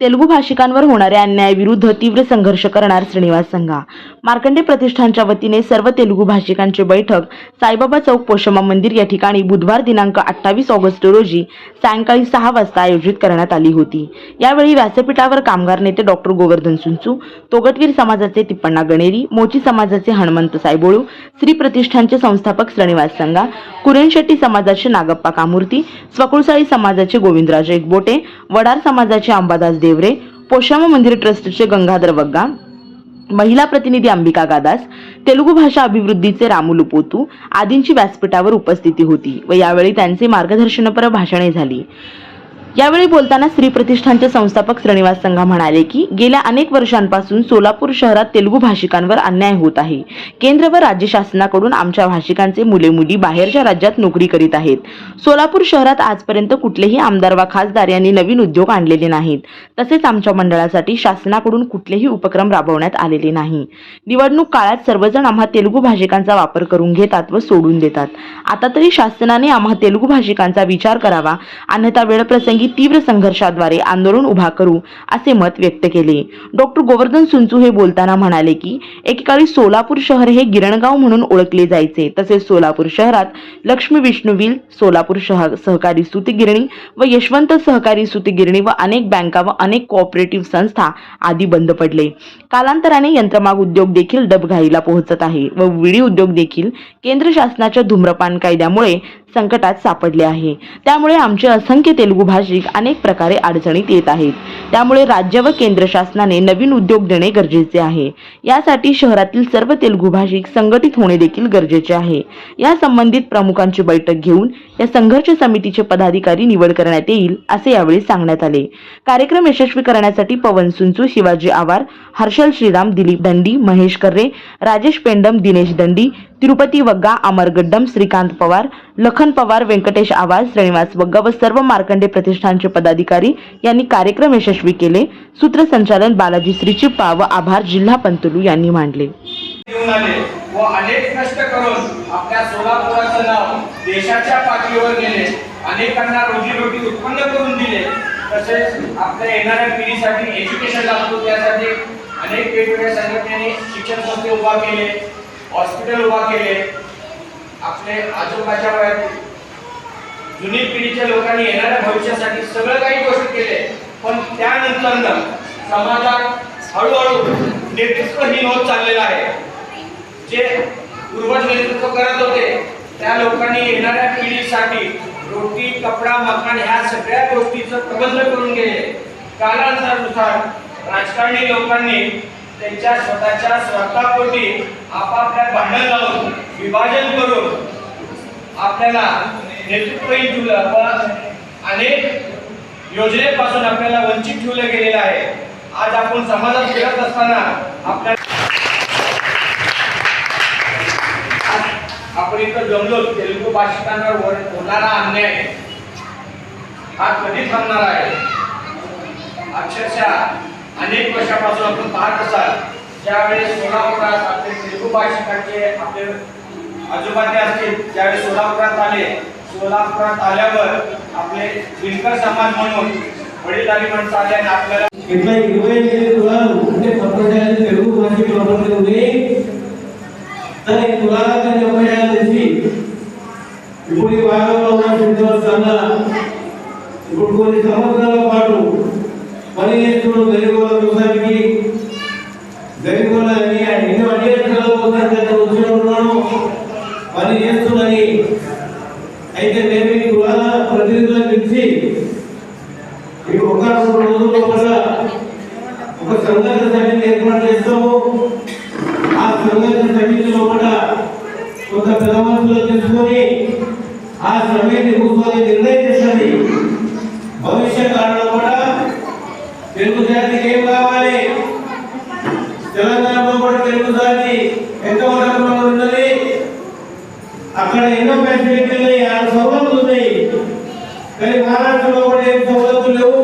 तेलुगू भाषिकांवर होणाऱ्या अन्यायाविरुद्ध तीव्र संघर्ष करणार श्रीनिवास संघा. मार्कंडे प्रतिष्ठानच्या वतीने सर्व तेलुगू भाषिकांची बैठक साईबाबा चौक पोषमा मंदिर या ठिकाणी बुधवार दिनांक अठ्ठावीस ऑगस्ट रोजी सायंकाळी सहा वाजता आयोजित करण्यात आली होती. यावेळी व्यासपीठावर कामगार नेते डॉक्टर गोवर्धन सुंचू तोगटवीर समाजाचे तिप्पण्णा गणेरी मोची समाजाचे हनुमंत सायबोळू श्री प्रतिष्ठानचे संस्थापक श्रीनिवास संघा कुरेनशेट्टी समाजाचे नागप्पा कामूर्ती स्वकुळसाळी समाजाचे गोविंदराज एकबोटे वडार समाजाचे अंबादास देवरे पोशामा मंदिर ट्रस्टचे गंगाधर वग्गा महिला प्रतिनिधी अंबिका गादास तेलुगू भाषा अभिवृद्धीचे रामुलू पोतू आदींची व्यासपीठावर उपस्थिती होती व यावेळी त्यांचे मार्गदर्शनपर भाषणे झाली. यावेळी बोलताना स्त्री प्रतिष्ठानचे संस्थापक श्रीनिवास संघा म्हणाले की गेल्या अनेक वर्षांपासून सोलापूर शहरात तेलुगू भाषिकांवर अन्याय होत आहे. केंद्र व राज्य शासनाकडून आमच्या भाषिकांचे मुले मुली बाहेरच्या राज्यात नोकरी करीत आहेत. सोलापूर शहरात आजपर्यंत कुठलेही आमदार वा खासदार यांनी नवीन उद्योग आणलेले नाहीत. तसेच आमच्या मंडळासाठी शासनाकडून कुठलेही उपक्रम राबवण्यात आलेले नाही. निवडणूक काळात सर्वजण आम्हा तेलुगू भाषिकांचा वापर करून घेतात व सोडून देतात. आता तरी शासनाने आम्हा तेलुगू भाषिकांचा विचार करावा. अन्यथा वेळप्रसंगी तीव्र संघर्षाद्वारे आंदोलन उभा करू असे मत व्यक्त केले. डॉक्टर गोवर्धन सुंचू हे बोलताना म्हणाले की एकेकाळी सोलापूर शहर हे गिरणगाव म्हणून ओळखले जायचे. तसेच सोलापूर शहरात लक्ष्मी विष्णुविल सोलापूर शहर सहकारी सुतगिरणी व यशवंत सहकारी सुतगिरणी व अनेक बँका व अनेक कोऑपरेटिव्ह संस्था आदी बंद पडले. कालांतराने यंत्रमाग उद्योग देखील डबघाईला पोहोचत आहे व विडी उद्योग देखील केंद्र शासनाच्या धूम्रपान कायद्यामुळे संकटात सापडले आहे. त्यामुळे आमचे असंख्य तेलुगू भाषिक अनेक प्रकारे अडचणीत येत आहेत. त्यामुळे राज्य व केंद्र शासनाने नवीन उद्योग देणे गरजेचे आहे. यासाठी शहरातील सर्व तेलुगू भाषिक संघटित होणे देखील गरजेचे आहे. या संबंधित प्रमुखांची बैठक घेऊन या संघर्ष समितीचे पदाधिकारी निवड करण्यात येईल असे यावेळी सांगण्यात आले. कार्यक्रम यशस्वी करण्यासाठी पवन सुंचू शिवाजी आवार हर्षल श्रीराम दिलीप दंडी महेश कर्रे राजेश पेंडम दिनेश दंडी तिरुपती वग्गा अमर गड्डम श्रीकांत पवार लखन पवार व्यंकटेश आवाज श्रीनिवास वग्गा व सर्व मार्कंडे प्रतिष्ठानचे पदाधिकारी यांनी कार्यक्रम यशस्वी केले. सूत्रसंचालन बालाजी श्रीचिप्पा व आभार जिल्हा पंतुलू यांनी मांडले. व अनेक कष्ट करून आपल्या सोलापुराचं नाव देशाच्या पातळीवर नेले अनेकांना रोजीरोटी उत्पन्न करून दिले. तसेच आपल्या येणाऱ्या पिढीसाठी एज्युकेशन लागतो त्यासाठी अनेक वेगवेगळ्या संघटनेने शिक्षण संस्थे उभा केले हॉस्पिटल उभा केले. आपले आजोबाच्या वयातील जुनी पिढीच्या लोकांनी येणाऱ्या भविष्यासाठी सगळं काही गोष्टी केले पण त्यानंतर समाजात हळूहळू नेतृत्वहीन होत चाललेलं आहे. जे पूर्वज नेतृत्व करत होते त्या लोकांनी येणाऱ्या पिढीसाठी रोटी कपडा मकान ह्या सगळ्या गोष्टीचं प्रबंध करून गेले कालांतरानुसार राजकारणी लोकांनी त्यांच्या स्वतःच्या स्वार्थापोटी आपापल्या भांडण लावून विभाजन करून आपल्याला नेतृत्वही ठेवलं. पण अनेक योजनेपासून आपल्याला वंचित ठेवलं गेलेलं आहे. आज आपण समाजात फिरत असताना आपल्या आपण इथं जमलो तेलुगू भाषिकांवर होणारा अन्याय हा कधी थांबणार आहे? वर्षा पासून आपण पाहत असाल ज्यावेळेस सोलापुरात आपले निरगुबा शिकाचे आपले आजोबाने असतील त्यावेळेस सोलापुरात आले सोलापुरात आल्यावर आपले दिनकर समाज म्हणून वडीलधारी माणसं आले आणि आपल्याला पाठवू సంవత్సరాల పాటు పని చేస్తున్న గరిగోల వ్యవసాయానికి గరిగోల అని ఎన్నో అన్యాయాల కోసం వచ్చిన పని చేస్తున్నది. అయితే నేను ఈ కులాల ప్రతినిధులను పిలిచి ఈ ఒక రెండు రోజుల్లో కూడా ఒక సంఘర్ష సమితి ఏర్పాటు చేస్తాము. ఆ సంఘర్ష సమితిలో కూడా కొంత పెద్ద మనుషులు తీసుకొని ఆ సమితి కూర్చొని నిర్ణయం చేస్తుంది. అక్కడ ఎన్నో ఫెసిలిటీలు ఉన్నాయి ఆరు సౌలభ్యలు ఉన్నాయి. కానీ మహారాష్ట్రలో కూడా ఏం సౌలభ్యం లేవు.